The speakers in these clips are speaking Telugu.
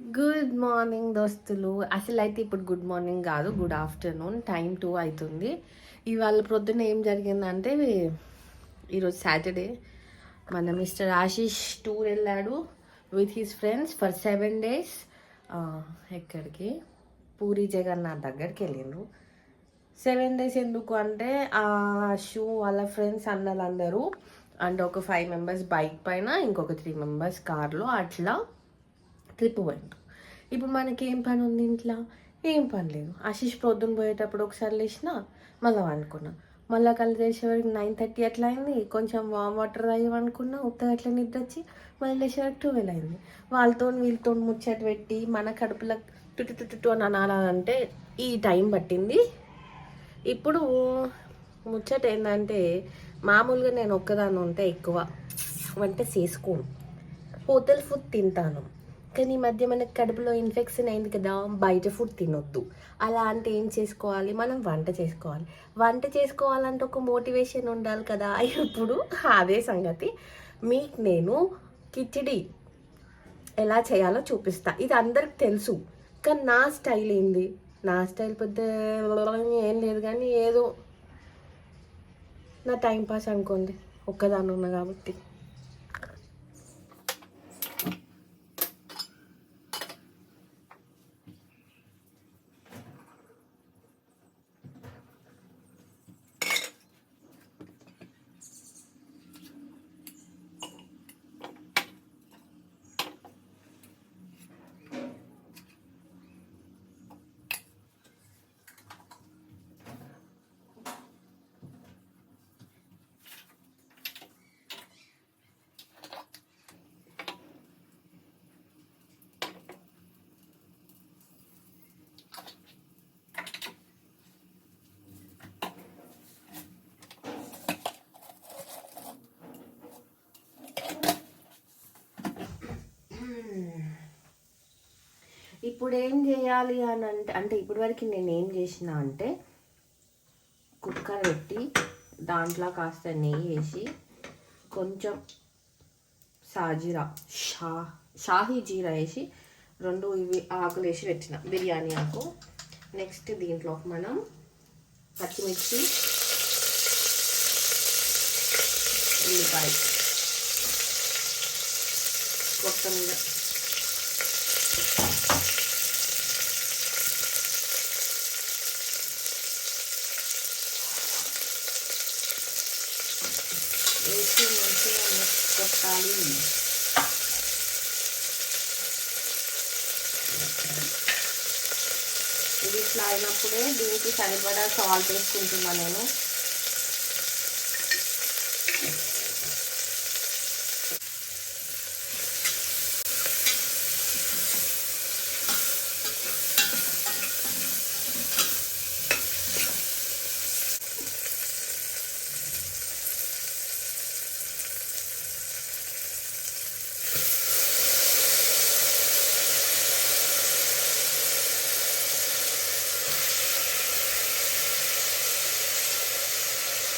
గుడ్ మార్నింగ్ దోస్తులు. అసలు అయితే ఇప్పుడు గుడ్ మార్నింగ్ కాదు గుడ్ ఆఫ్టర్నూన్ టైం టూ అవుతుంది ఇవాళ ప్రొద్దున ఏం జరిగిందంటే ఈరోజు సాటర్డే మన మిస్టర్ ఆశీష్ టూర్ వెళ్ళాడు with his friends for seven days ఎక్కడికి? పూరి జగన్నాథ్ దగ్గరికి వెళ్ళిండ్రు. సెవెన్ డేస్ ఎందుకు అంటే ఆ షూ వాళ్ళ ఫ్రెండ్స్ అన్నలందరూ అండ్ ఒక ఫైవ్ మెంబర్స్ బైక్ పైన ఇంకొక త్రీ మెంబర్స్ కార్లో అట్లా ట్రిప్ పోయిండు. ఇప్పుడు మనకి ఏం పని ఉంది ఇంట్లో? ఏం పని లేదు. ఆశీష్ ప్రొద్దున పోయేటప్పుడు ఒకసారి లేచిన మళ్ళీ వండుకున్నా మళ్ళీ కళ్ళు చేసేవారికి నైన్ థర్టీ అట్లా అయింది. కొంచెం వామ్ వాటర్ తాగేమనుకున్నా ఉత్తగా అట్లా నిద్ర వచ్చి మళ్ళీ లేచేవారికి ట్వెల్వ్ అయింది. వాళ్ళతో వీళ్ళతో ముచ్చట పెట్టి మన కడుపులో టుటు టుటు టు అని అనాలంటే ఈ టైం పట్టింది. ఇప్పుడు ముచ్చట ఏంటంటే మామూలుగా నేను ఒక్కదాన్ని ఉంటే ఎక్కువ వంట చేసుకోను. హోటల్ ఫుడ్ తింటాను. కానీ ఈ మధ్య మనకు కడుపులో ఇన్ఫెక్షన్ అయింది కదా బయట ఫుడ్ తినొద్దు. అలా అంటే ఏం చేసుకోవాలి? మనం వంట చేసుకోవాలి. వంట చేసుకోవాలంటే ఒక మోటివేషన్ ఉండాలి కదా. ఇప్పుడు అదే సంగతి. మీకు నేను కిచిడి ఎలా చేయాలో చూపిస్తా. ఇది అందరికి తెలుసు. కానీ నా స్టైల్ ఏంది? నా స్టైల్ పెద్ద ఏం లేదు కానీ ఏదో నా టైం పాస్ అనుకోండి. ఒక్కదాన్ని ఉన్నా కాబట్టి. ఇప్పుడు ఏం చేయాలి అని అంటే అంటే ఇప్పటి వరకు నేను ఏం చేసిన అంటే కుక్కర్ పెట్టి దాంట్లో కాస్త నెయ్యి వేసి కొంచెం సాజీరా షా షాహీ జీరా వేసి రెండు ఇవి ఆకులు వేసి పెట్టిన. బిర్యానీ ఆకు. నెక్స్ట్ దీంట్లో మనం పచ్చిమిర్చి ఉల్లిపాయ. కొత్తిమీర వేసి మంచిగా మిక్స్ కొట్టాలి ఇది ఇట్లా అయినప్పుడే దీనికి సరిపడా సాల్ట్ వేసుకుంటున్నా నేను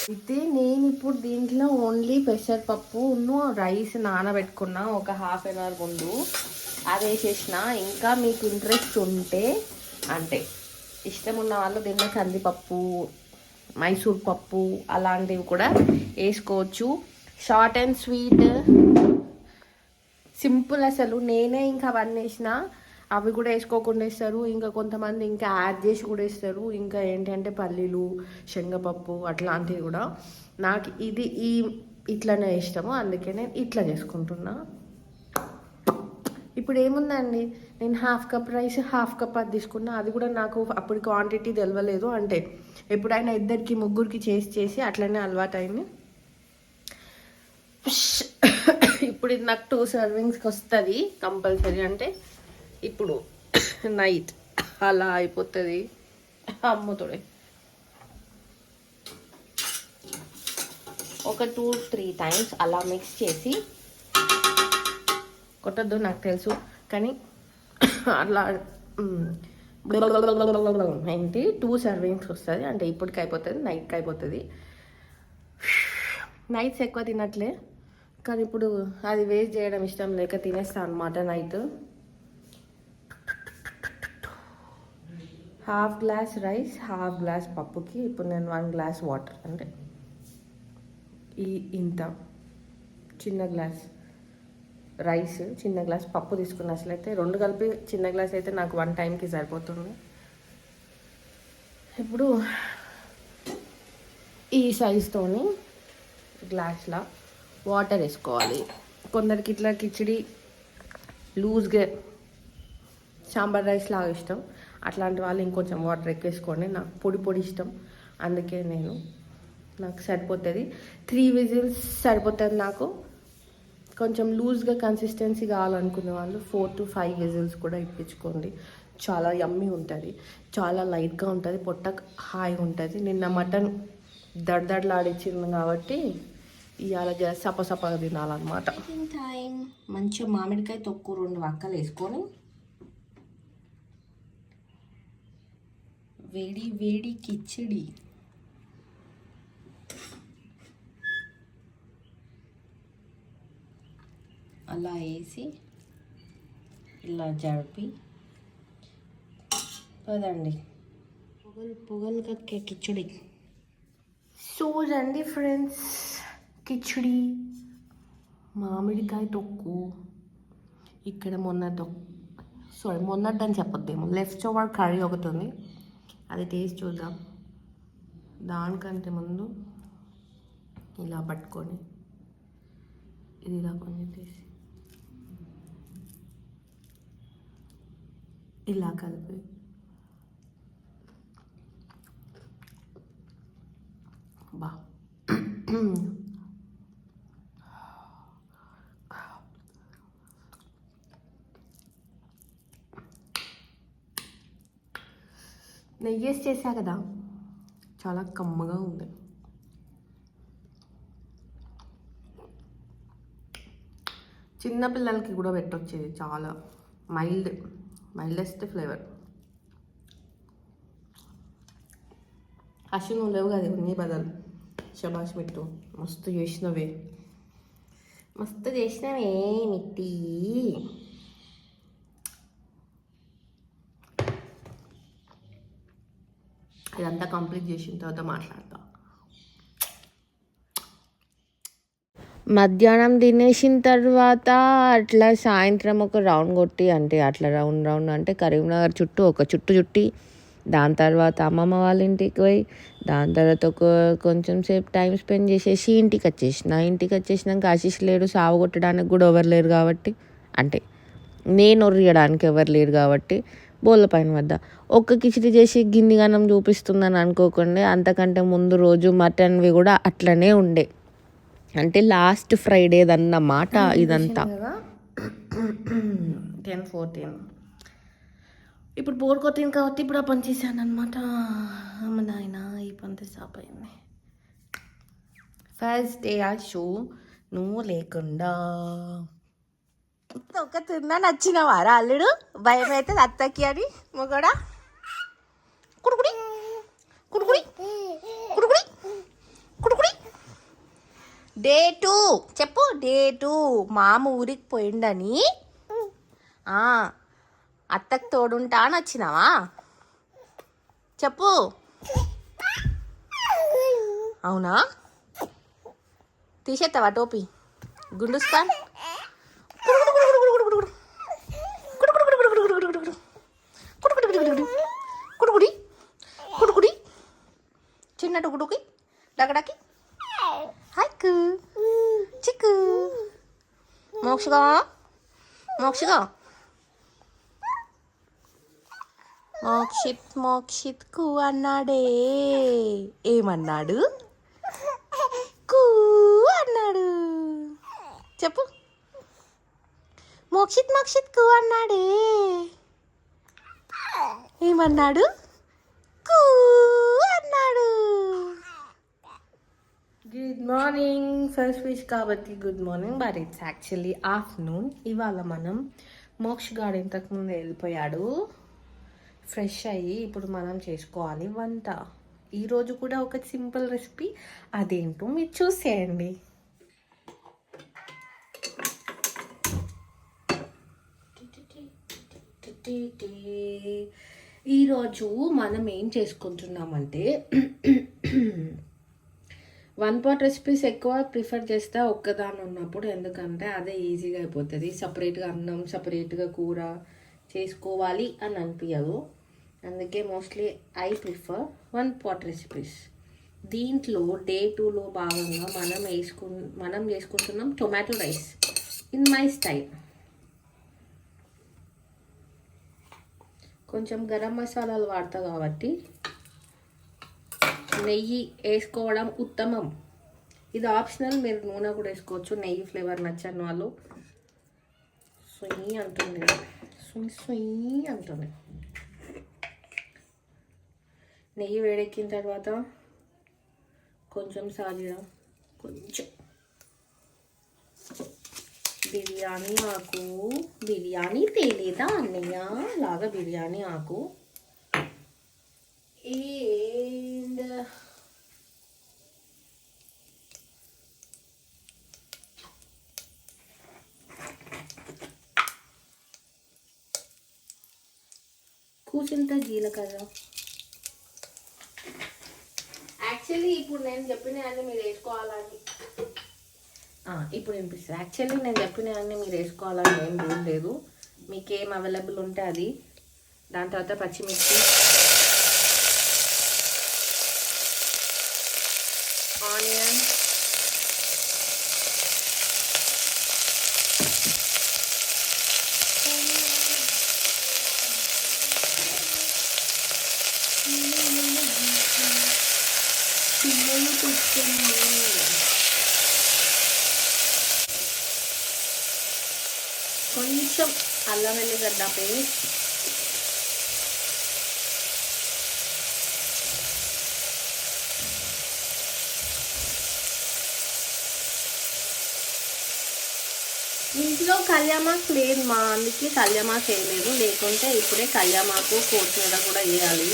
అయితే నేను ఇప్పుడు దీంట్లో ఓన్లీ పెసరపప్పు రైస్ నానబెట్టుకున్న ఒక హాఫ్ అన్ అవర్ ముందు అది వేసేసిన. ఇంకా మీకు ఇంట్రెస్ట్ ఉంటే అంటే ఇష్టం ఉన్న వాళ్ళు దీంట్లో కందిపప్పు మైసూర్ పప్పు అలాంటివి కూడా వేసుకోవచ్చు. షార్ట్ అండ్ స్వీట్ సింపుల్ అసలు. నేనే ఇంకా అవన్నీ వేసిన అవి కూడా వేసుకోకుండా వేస్తారు. ఇంకా కొంతమంది ఇంకా యాడ్ చేసి కూడా వేస్తారు. ఇంకా ఏంటంటే పల్లీలు శనగపప్పు అట్లాంటివి కూడా. నాకు ఇది ఈ ఇట్లనే ఇష్టము. అందుకే నేను ఇట్లా చేసుకుంటున్నా. ఇప్పుడు ఏముందండి? నేను half cup rice half cup అది తీసుకున్నా. అది కూడా నాకు అప్పుడు క్వాంటిటీ తెలియలేదు అంటే ఎప్పుడైనా ఇద్దరికి ముగ్గురికి చేసి చేసి అట్లనే అలవాటైంది ఇప్పుడు ఇది నాకు టూ సర్వింగ్స్కి వస్తుంది కంపల్సరీ. అంటే ఇప్పుడు నైట్ అలా అయిపోతుంది. అమ్ముతుడే ఒక టూ త్రీ టైమ్స్ అలా మిక్స్ చేసి కొట్టద్దు నాకు తెలుసు. కానీ అలా ఏంటి? టూ సర్వింగ్స్ వస్తుంది. అంటే ఇప్పటికి అయిపోతుంది నైట్కి అయిపోతుంది. నైట్స్ ఎక్కువ తినట్లే. కానీ ఇప్పుడు అది వేస్ట్ చేయడం ఇష్టం లేక తినేస్తాను అనమాట night. Half glass rice half glass పప్పుకి. ఇప్పుడు నేను వన్ గ్లాస్ వాటర్. అంటే ఈ ఇంత చిన్న గ్లాస్ రైస్ చిన్న గ్లాస్ పప్పు తీసుకున్న. అసలు అయితే రెండు కలిపి చిన్న గ్లాస్ అయితే నాకు వన్ టైంకి సరిపోతుంది. ఇప్పుడు ఈ సైజుతోని గ్లాస్లో వాటర్ వేసుకోవాలి. కొందరికి ఇట్లా కిచిడి లూజ్గా సాంబార్ రైస్ లాగా ఇష్టం. అట్లాంటి వాళ్ళు ఇంకొంచెం వాటర్ ఎక్కేసుకోండి. నాకు పొడి పొడి ఇష్టం. అందుకే నేను నాకు సరిపోతుంది. త్రీ విజిల్స్ సరిపోతుంది నాకు. కొంచెం లూజ్గా కన్సిస్టెన్సీ కావాలనుకునే వాళ్ళు ఫోర్ టు ఫైవ్ విజిల్స్ కూడా ఇప్పించుకోండి. చాలా యమ్మీ ఉంటుంది. చాలా లైట్గా ఉంటుంది. పొట్ట హాయి ఉంటుంది. నిన్న మటన్ దడదడలాడిచ్చింది కాబట్టి ఇవాళ సపసపగా తినాలన్నమాట. మంచిగా మామిడికాయ తొక్కు రెండు వక్కలు వేసుకొని వేడి వేడి కిచిడి. అలా వేసి ఇలా జరిపి పదండి. పొగలు పొగలు కక్కే కిచిడి. సో రండి ఫ్రెండ్స్ కిచిడి మామిడికాయ తొక్కు. ఇక్కడ మొన్న తొక్కు సారీ మొన్నట్టు చెప్పొద్దేమో. లెఫ్ట్ ఓవర్ కర్రీ ఒకటి ఉంది. అది టేస్ట్ చూద్దాం. దానికంటే ముందు ఇలా పట్టుకొని ఇది ఇలా కొంచెం తీసి ఇలా కలిపి బా. నెయ్యి వేసి చేసా కదా. చాలా కమ్మగా ఉంది. చిన్నపిల్లలకి కూడా పెట్టొచ్చేది చాలా. Mild మైల్డెస్ట్ flavour. అశ్విన్ ఉండవు లేవు కదా నీ బదలు శబాష్ మిట్టు మస్తు చేసినవే. మస్తు చేసినవే మిట్టి. ఇదంతా కంప్లీట్ చేసిన తర్వాత మాట్లాడతా. మధ్యాహ్నం తినేసిన తర్వాత అట్లా సాయంత్రం ఒక రౌండ్ కొట్టి అంటే అట్లా రౌండ్ రౌండ్ అంటే కరీంనగర్ చుట్టూ ఒక చుట్టు చుట్టి దాని తర్వాత అమ్మమ్మ వాళ్ళ ఇంటికి పోయి దాని తర్వాత ఒక కొంచెం సేపు టైం స్పెండ్ చేసేసి ఇంటికి వచ్చేసిన. ఇంటికి వచ్చేసినాక ఆశీష్ లేడు సాగు కొట్టడానికి కూడా ఎవరు లేరు కాబట్టి అంటే నేను ఒర్రియడానికి ఎవరు లేరు కాబట్టి బోళ్ళ పైన వద్ద ఒక్క కిచిడి చేసి గిన్నె గనం చూపిస్తుందని అనుకోకుండా అంతకంటే ముందు రోజు మటన్వి కూడా అట్లనే ఉండే. అంటే లాస్ట్ ఫ్రైడేదన్న మాట ఇదంతా. Ten fourteen. ఇప్పుడు బోర్ కొట్టింది కాబట్టి ఇప్పుడు ఆ పని చేశాను అనమాట అమ్మ నాయన ఈ పని స్టాప్ అయింది. ఫస్ట్ డే ఆ షో నువ్వు లేకుండా ఒక తిన్నా నచ్చినవారా అల్లుడు. భయం అవుతుంది అత్తకి అని. మొగడా. కుడుకుడి. కుడుకుడి. కుడుకుడి. కుడుకుడి. Day two. చెప్పు. Day two. మామ ఊరికి పోయిండని. అత్తకి అత్తకు తోడుంటా అని వచ్చినావా చెప్పు. అవునా? తీసేస్తావా టోపీ? గుండుస్తాను కుడుకుడి కుడుకుడి చిన్న టుకుడుకి డగడకి హైకు చిక్కు మోక్షగా మోక్షగా మోక్షిత్ మోక్షిత్కు అన్నాడే ఏమన్నాడు కూ అన్నాడు చెప్పు మక్షిత్ మక్షిత్కు అన్నాడే ఏమన్నాడు? కూ అన్నాడు. గుడ్ మార్నింగ్ ఫస్ట్ విష్ కాబట్టి good morning but it's actually afternoon ఇవాళ మనం మోక్ష గాడు ఇంతకుముందు వెళ్ళిపోయాడు. ఫ్రెష్ అయ్యి ఇప్పుడు మనం చేసుకోవాలి వంట. ఈరోజు కూడా ఒక సింపుల్ రెసిపీ. అదేంటో మీరు చూసేయండి. ఈరోజు మనం ఏం చేసుకుంటున్నామంటే వన్ పాట్ రెసిపీస్ ఎక్కువ ప్రిఫర్ చేస్తా ఒక్కదాని ఉన్నప్పుడు ఎందుకంటే అదే ఈజీగా అయిపోతుంది. సపరేట్గా అన్నం సపరేట్గా కూర చేసుకోవాలి అని అనిపించదు అందుకే mostly I prefer one pot recipes. దీంట్లో డే టూలో భాగంగా మనం వేసుకు మనం చేసుకుంటున్నాం tomato rice. In my style. కొంచెం గరం మసాలాలు వాడతా కాబట్టి నెయ్యి వేసుకోవడం ఉత్తమం. ఇది ఆప్షనల్ మీరు నూనె కూడా వేసుకోవచ్చు. నెయ్యి ఫ్లేవర్ నచ్చని వాళ్ళు. సుయ్యి అంటుంది సుయ్ సుయ్యి అంటుంది. నెయ్యి వేడెక్కిన తర్వాత కొంచెం సాజీరా. కొంచెం. బిర్యానీ ఆకు. బిర్యానీ తేలేదా అన్నయ్య? లాగా బిర్యానీ ఆకు. అండ్ జీలకర్ర. యాక్చువల్లీ ఇప్పుడు నేను చెప్పిన అన్ని మీరు వేసుకోవాలని. ఇప్పుడు వినిపిస్తుంది. యాక్చువల్లీ నేను చెప్పిన అన్ని మీరు వేసుకోవాలని ఏం రూల్ లేదు. మీకు ఏం అవైలబుల్ ఉంటే అది. దాని తర్వాత పచ్చిమిర్చి. ఆనియన్ కొంచెం అల్లం వెల్లిగడ్డ పేస్ట్. ఇంట్లో కళ్యామాకు లేదు మా అందుకే కళ్యామాకు వేయలేదు లేకుంటే ఇప్పుడే కళ్యామాకు కొత్తిమీర కూడా వేయాలి.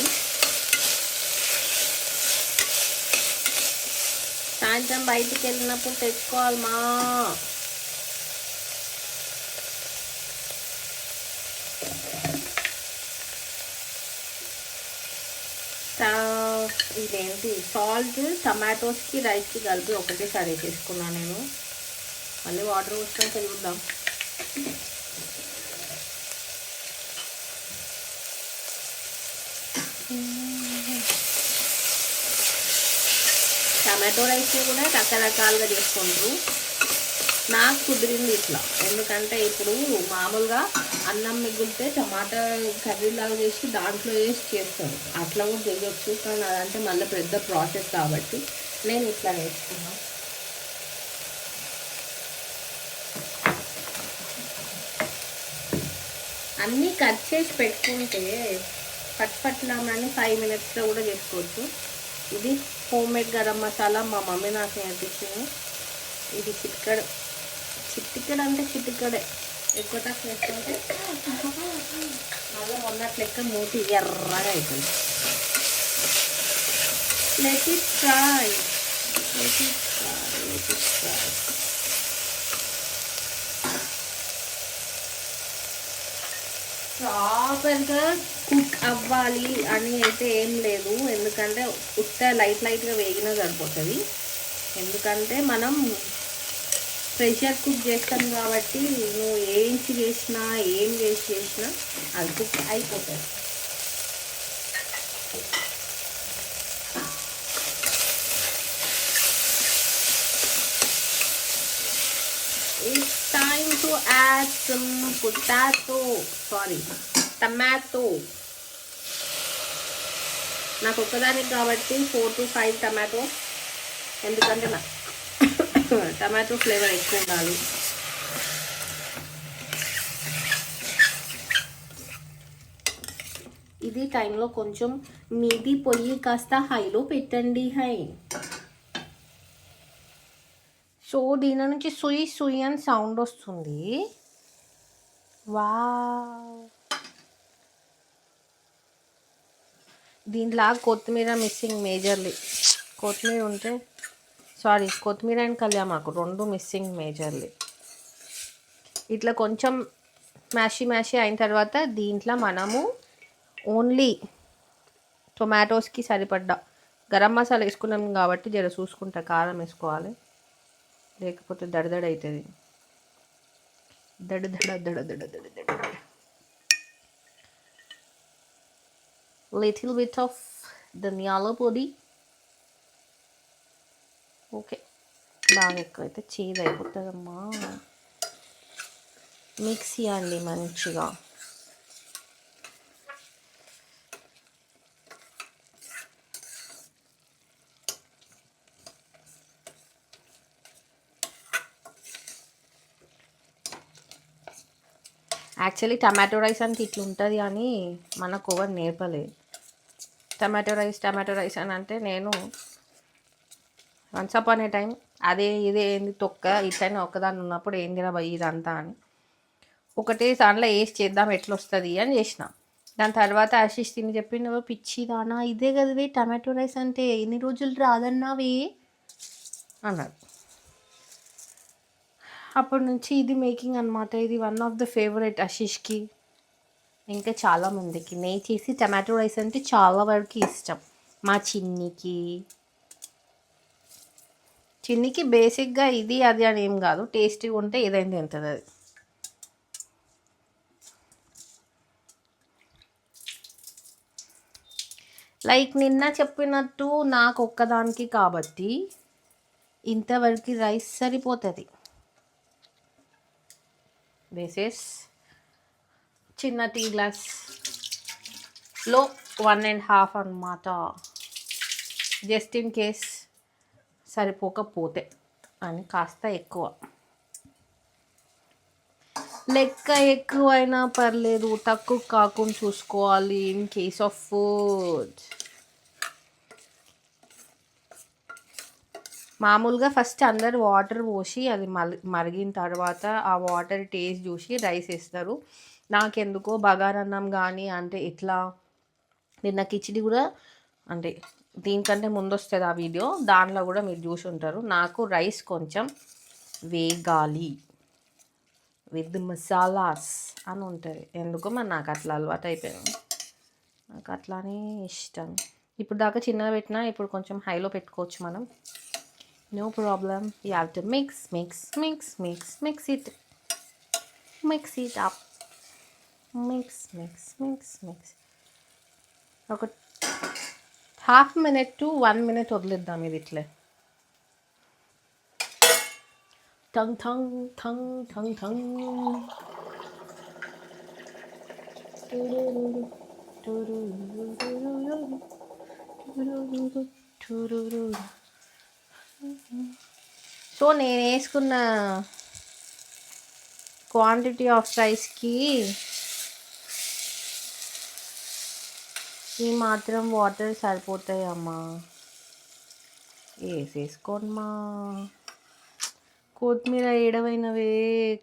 సాయంత్రం బయటికి వెళ్ళినప్పుడు తెచ్చుకోవాలి మా సా- ఇదేంటి? సాల్ట్ టమాటోస్కి రైస్కి కలిపి ఒకటేసారి వేసేసుకున్నాను నేను. మళ్ళీ వాటర్ పోసుకొని కలుగుద్దాం టమాటో రైస్ని కూడా రకరకాలుగా చేసుకుంటారు నాకు కుదిరింది ఇట్లా. ఎందుకంటే ఇప్పుడు మామూలుగా అన్నం మిగిలితే టమాటా కర్రీలాగా చేసి దాంట్లో వేసి చేస్తాను అట్లా కూడా చేయొచ్చు కానీ అదంటే మళ్ళీ పెద్ద ప్రాసెస్ కాబట్టి నేను ఇట్లా నేర్చుకున్నాను అన్నీ కట్ చేసి పెట్టుకుంటే పట్ పట్లామని ఫైవ్ మినిట్స్లో కూడా చేసుకోవచ్చు. ఇది హోమ్ మేడ్ గరం మసాలా మా మమ్మీ నాకు నేర్పించింది. ఇది చిక్కడ చిటికడ అంటే చిటికడే. ఎక్కువ తక్కువ వేసుకుంటే మళ్ళీ మొన్నటి లెక్క మూతి ఎర్రగా అవుతుంది let it fry let it fry let it fry ప్రాపర్గా కుక్ అవ్వాలి అని అయితే ఏం లేదు. ఎందుకంటే ఉత్త లైట్ లైట్గా వేగినా సరిపోతుంది. ఎందుకంటే మనం ప్రెషర్ కుక్ చేస్తాం కాబట్టి నువ్వు ఏంచి చేసినా ఏం చేసి చేసినా అది కుక్ అయిపోతుంది It's time to add some potato. Sorry, tomato. నాకు ఒక్కదానికి కాబట్టి ఫోర్ టు ఫైవ్ టమాటో ఎందుకంటే నా టమాటో ఫ్లేవర్ ఎక్కువ ఉండాలి ఇది టైంలో కొంచెం మీది పొయ్యి కాస్త హైలో పెట్టండి హై సో దీని నుంచి సుయి సుయి అని సౌండ్ వస్తుంది. వా దీంట్లో కొత్తిమీర మిస్సింగ్ మేజర్లీ కొత్తిమీర ఉంటే సారీ కొత్తిమీర అండ్ కళ్యామాకు రెండు మిస్సింగ్ మేజర్లీ ఇట్లా కొంచెం మ్యాషి మ్యాషి అయిన తర్వాత దీంట్లో మనము ఓన్లీ టొమాటోస్కి సరిపడ్డ గరం మసాలా వేసుకున్నాం కాబట్టి జర చూసుకుంటా కారం వేసుకోవాలి. లేకపోతే దడదడ అవుతుంది దడ దడ దడ దడ దడ దడ లిటిల్ బిట్ ఆఫ్ ధనియాల పొడి. ఓకే. బాగా ఎక్కువైతే చేదు అయిపోతుందమ్మా. మిక్స్ చేయండి మంచిగా. యాక్చువల్లీ టమాటో రైస్ అంటే ఇట్లా ఉంటుంది అని మనకు ఎవరు నేర్పలేదు. టమాటో రైస్ టమాటో రైస్ అని అంటే నేను వన్స్ అప్ అనే టైం అదే ఇదే ఏంది తొక్క ఇట్లనే ఒక్కదాన్ని ఉన్నప్పుడు ఏం భయ్ ఇదంతా అని. ఒకటే దాంట్లో వేసి చేద్దాం ఎట్లా వస్తుంది అని చేసిన. దాని తర్వాత ఆశీష్ తిని చెప్పిండు పిచ్చిదానా పిచ్చి దానా ఇదే కదవే టమాటో రైస్ అంటే ఎన్ని రోజులు రాదన్నావే? అన్నాడు. అప్పటి నుంచి ఇది మేకింగ్ అనమాట ఇది వన్ ఆఫ్ ద ఫేవరెట్ ఆశీష్కి. ఇంకా చాలామందికి నేను నెయ్యి చేసి టమాటో రైస్ అంటే చాలా వరకు ఇష్టం. మా చిన్నికి చిన్నికి బేసిక్గా ఇది అది అని ఏం కాదు. టేస్టీగా ఉంటే ఏదైనా తింటుంది అది. లైక్ నిన్న చెప్పినట్టు నాకు ఒక్కదానికి కాబట్టి ఇంతవరకు రైస్ సరిపోతుంది. దిస్ చిన్న టీ గ్లాస్లో వన్ అండ్ హాఫ్ అనమాట జస్ట్ ఇన్ కేస్ సరిపోకపోతే అని కాస్త ఎక్కువ. లెక్క ఎక్కువైనా పర్లేదు తక్కువ కాకుండా చూసుకోవాలి ఇన్ కేస్ ఆఫ్ ఫుడ్ మామూలుగా ఫస్ట్ అందరు వాటర్ పోసి అది మరిగిన తర్వాత ఆ వాటర్ టేస్ట్ చూసి రైస్ వేస్తారు. నాకెందుకో బగారన్నం కానీ అంటే ఇట్లా నిన్న కిచిడి కూడా అంటే దీనికంటే ముందు వస్తుంది ఆ వీడియో. దానిలో కూడా మీరు చూసి ఉంటారు. నాకు రైస్ కొంచెం వేగాలి. విత్ మసాలాస్ అని ఉంటుంది. ఎందుకో మరి నాకు అట్లా అలవాటు అయిపోయింది. నాకు అట్లానే ఇష్టం. ఇప్పుడు దాకా చిన్నగా పెట్టినా ఇప్పుడు కొంచెం హైలో పెట్టుకోవచ్చు మనం. No problem. You have to mix mix mix mix mix it. Mix it up. Mix mix mix mix. ఒక half minute to one minute వదిలేద్దాం ఇది ఇట్లే. ఠంగ్ ఠంగ్ ఠంగ్ ఠంగ్ ఠంగ్ సో నేను వేసుకున్న క్వాంటిటీ ఆఫ్ రైస్కి ఈ మాత్రం వాటర్ సరిపోతాయి అమ్మా వేసేసుకోమ్మా. కొత్తిమీర ఏడవైనవే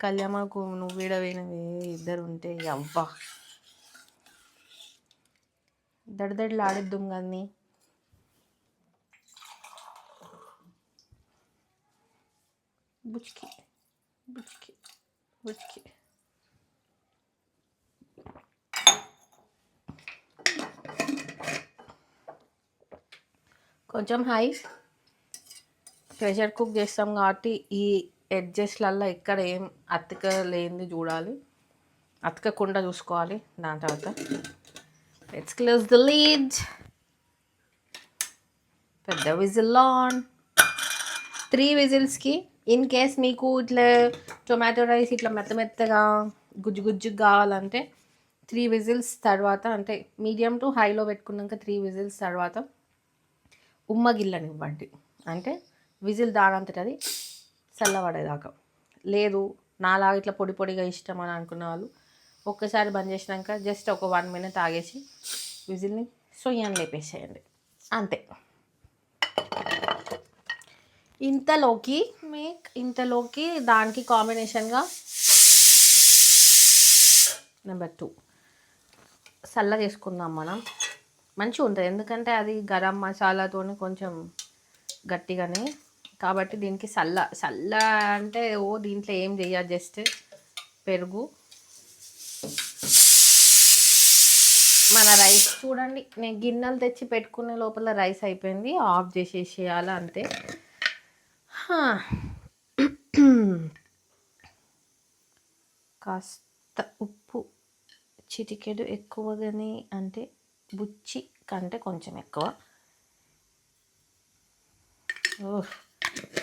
కళ్యామాకు నువ్వు ఏడవైనవే ఇద్దరు ఉంటే అవ్వా దడదడలాడిద్దాం కానీ బుచ్కి బుచ్కి బుచ్కి. కొంచెం హై ప్రెషర్ కుక్ చేస్తాం కాబట్టి ఈ ఎడ్జెస్లల్లో ఎక్కడ ఏం అతిక లేనిది చూడాలి. అతకకుండా చూసుకోవాలి దాని తర్వాత. లెట్స్ క్లోజ్ ద లీడ్ పెద్ద విజిల్ ఆన్. త్రీ విజిల్స్కి ఇన్ కేస్ మీకు ఇట్లా టొమాటో రైస్ ఇట్లా మెత్త మెత్తగా గుజ్జు గుజ్జు కావాలంటే త్రీ విజిల్స్ తర్వాత అంటే మీడియం టు హైలో పెట్టుకున్నాక త్రీ విజిల్స్ తర్వాత ఉమ్మగిల్లనివ్వండి. అంటే విజిల్ దానంతట అది చల్లబడేదాకా. లేదు నాలాగా ఇట్లా పొడి పొడిగా ఇష్టం అని అనుకున్న వాళ్ళు ఒక్కసారి బంద్ చేసినాక జస్ట్ ఒక వన్ మినిట్ ఆగేసి విజిల్ని సొయ్యని లేపేసేయండి. అంతే. ఇంతలోకి మీకు ఇంతలోకి దానికి కాంబినేషన్గా నెంబర్ టూ. చల్ల చేసుకుందాం మనం. మంచిగా ఉంటుంది ఎందుకంటే అది గరం మసాలాతో కొంచెం గట్టిగానే. కాబట్టి దీనికి సల్ల సల్ల అంటే ఓ దీంట్లో ఏం చేయాలి జస్ట్ పెరుగు. మన రైస్ చూడండి నేను గిన్నెలు తెచ్చి పెట్టుకునే లోపల రైస్ అయిపోయింది. ఆఫ్ చేసేసేయాలి అంతే. కాస్త ఉప్పు చిటికెడు ఎక్కువగానే అంటే బుచ్చి కంటే కొంచెం ఎక్కువ. ఓహ్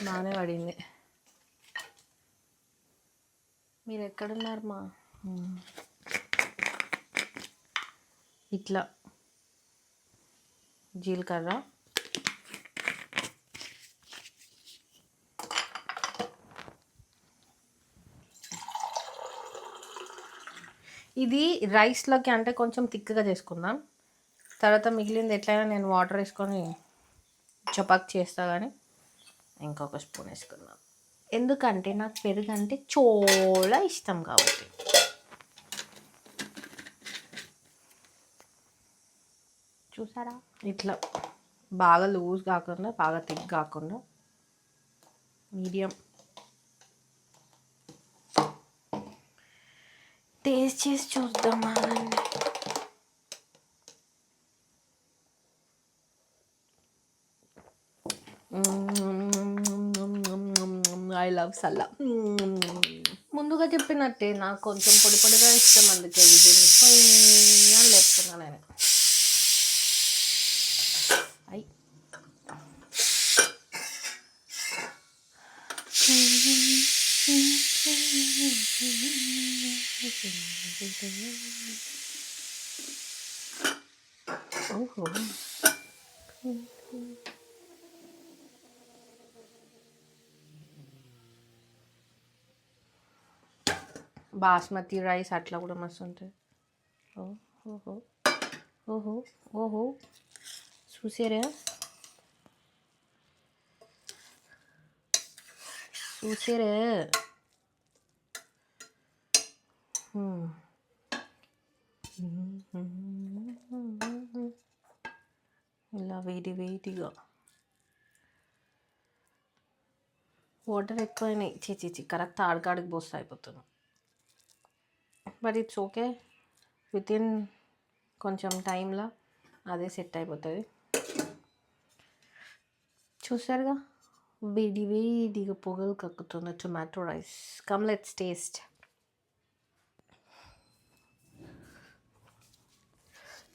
బాగానే పడింది. మీరు ఎక్కడున్నారు మా. ఇట్లా. జీలకర్ర. ఇది రైస్లోకి అంటే కొంచెం థిక్గా చేసుకుందాం. తర్వాత మిగిలింది ఎట్లయినా నేను వాటర్ వేసుకొని చపాక్ చేస్తా కానీ ఇంకొక స్పూన్ వేసుకున్నాను ఎందుకంటే నాకు పెరుగు అంటే చాలా ఇష్టం కాబట్టి. చూసారా? ఇట్లా బాగా లూజ్ కాకుండా బాగా థిక్ కాకుండా మీడియం. టేస్ట్ చేసి చూద్దాం ఐ లవ్ సల్లా ముందుగా చెప్పినట్టే నాకు కొంచెం పొడి పొడిగా ఇష్టం అందుకే ఇది అని లేపుతున్నా నేను అయ్ ఓహో బాస్మతి రైస్ అట్లా కూడా మస్తు ఉంటుంది ఓహో ఓహో ఓహో చూసారా? చూసారా? ఇలా వేడి వేడిగా. వాటర్ ఎక్కువైనాయి. చీ చీ కరెక్ట్ ఆడకాడికి పోస్తే అయిపోతుంది. But it's okay with in కొంచెం టైంలో అదే సెట్ అయిపోతుంది. చూసారుగా? వేడి వేడిగా పొగలు కక్కుతున్న tomato rice come let's taste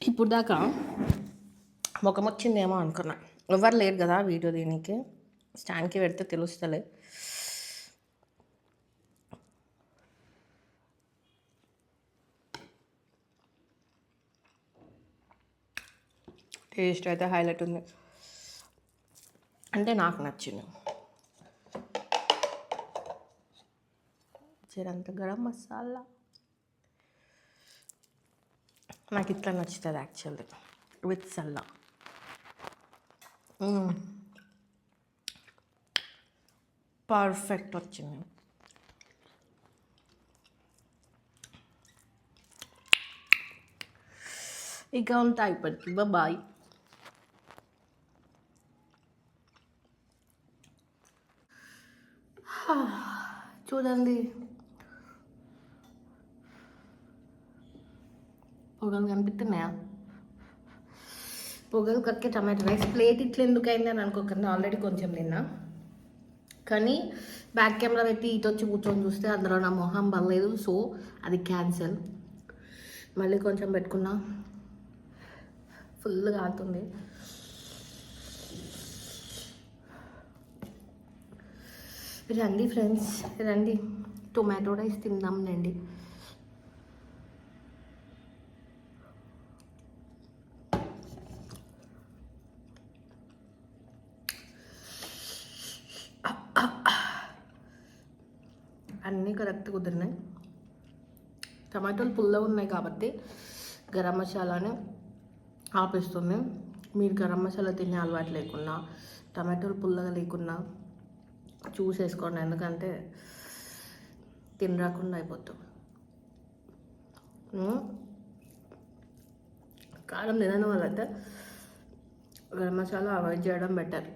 ఇప్పుడు దాకా ముఖం వచ్చిందేమో అనుకున్నా. ఎవరు లేరు కదా వీడియో దీనికి. స్టాండ్కి పెడితే తెలుస్తలే. టేస్ట్ అయితే హైలైట్ ఉంది. అంటే నాకు నచ్చింది. చిరంత గరం మసాలా. నాకు ఇట్లా నచ్చుతుంది యాక్చువల్లీ విత్ సల్లా. పర్ఫెక్ట్ వచ్చింది. ఇక అంతా అయిపోయింది. బాయ్ చూడండి. పొగలు కనిపిస్తున్నాయా? పొగలు కక్కే టమాటో రైస్. ప్లేట్ ఇట్లా ఎందుకైంది అని అనుకోకుండా. ఆల్రెడీ కొంచెం తిన్నా కానీ బ్యాక్ కెమెరా పెట్టి ఇటు వచ్చి కూర్చొని చూస్తే అందులో నా మొహం పర్లేదు సో అది క్యాన్సిల్ మళ్ళీ కొంచెం పెట్టుకున్నా. ఫుల్గా కాలుతుంది రండి ఫ్రెండ్స్ రండి. టొమాటో రైస్ తిందాం రండి అన్నీ కరెక్ట్ కుదిరినాయి. టమాటోలు పుల్లగా ఉన్నాయి కాబట్టి గరం మసాలాని ఆపేస్తుంది. మీరు గరం మసాలా తినే అలవాటు లేకున్నా టమాటోలు పుల్లగా లేకున్నా చూసేసుకోండి. ఎందుకంటే తినరాకుండా అయిపోతాం. కారం తినడం వాళ్ళైతే గరం మసాలా అవాయిడ్ చేయడం బెటర్.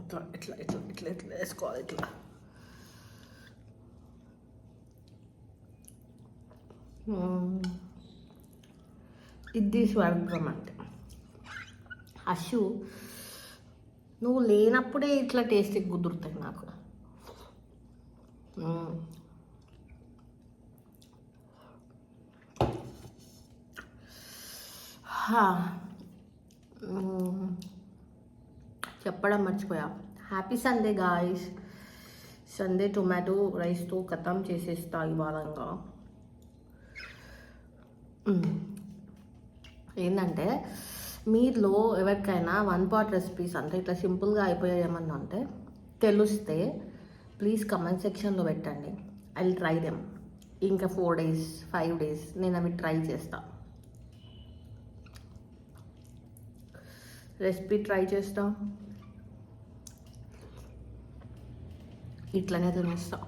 ఇట్లా ఇట్లా ఇట్లా ఇట్లా ఇట్లా వేసుకోవాలి ఇట్లా. ఇది స్వర్గం అంటే. అశు నువ్వు లేనప్పుడే ఇట్లా టేస్ట్ కుదురుతాయి నాకు. చెప్పడం మర్చిపోయా. Happy Sunday guys Sunday tomato రైస్తో కథం చేసేస్తా ఇవాళంగా. ఏంటంటే మీలో ఎవరికైనా వన్ పాట్ రెసిపీస్ అంటే ఇట్లా సింపుల్గా అయిపోయాయి ఏమన్నా అంటే తెలిస్తే ప్లీజ్ కమెంట్ సెక్షన్లో పెట్టండి. ఐ విల్ ట్రై దెమ్ ఇంకా ఫోర్ డేస్ ఫైవ్ డేస్ నేను అవి ట్రై చేస్తా. రెసిపీ ట్రై చేస్తా. ఇట్లనే తినేస్తాం.